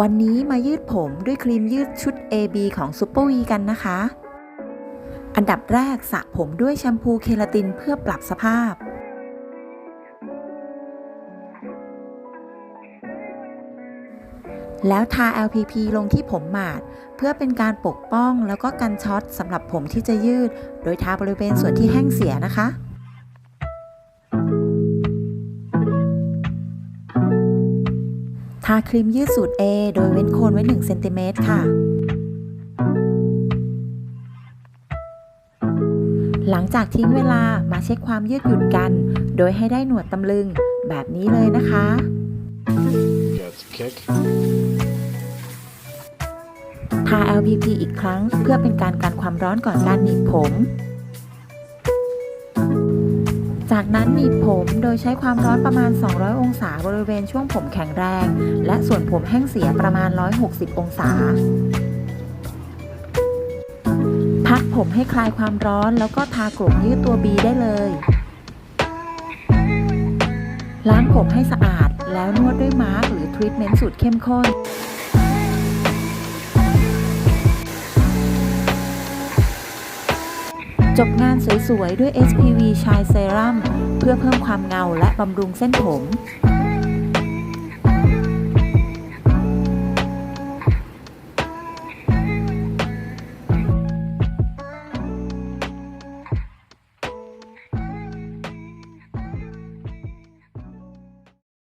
วันนี้มายืดผมด้วยครีมยืดชุด AB ของ Super V กันนะคะ อันดับแรกสระผมด้วยแชมพูเคลาตินเพื่อปรับสภาพ แล้วทา LPP ลงที่ผมหมาด เพื่อเป็นการปกป้องแล้วก็กันช็อตสำหรับผมที่จะยืด โดยทาบริเวณส่วนที่แห้งเสียนะคะ ทาครีมยืดสูตร A โดยเว้นโคนไว้1เซนติเมตรค่ะ หลังจากทิ้งเวลามาเช็คความยืดหยุ่นกัน โดยให้ได้หนวดตำลึงแบบนี้เลยนะคะ Got the kick. ทา LPP อีกครั้งเพื่อเป็นการกันความร้อนก่อนการหนีบผม จากนั้นหนีบผมโดยใช้ความร้อนประมาณ 200 องศาบริเวณช่วงผมแข็งแรง และส่วนผมแห้งเสียประมาณ 160 องศา พักผมให้คลายความร้อนแล้วก็ทากลุ่มยืดตัว B ได้เลย ล้างผมให้สะอาดแล้วนวดด้วยมาร์กหรือทรีทเมนต์สูตรเข้มข้น จบงานสวยๆ ด้วย SPV ชายเซรั่มเพื่อเพิ่มความเงาและบำรุงเส้นผม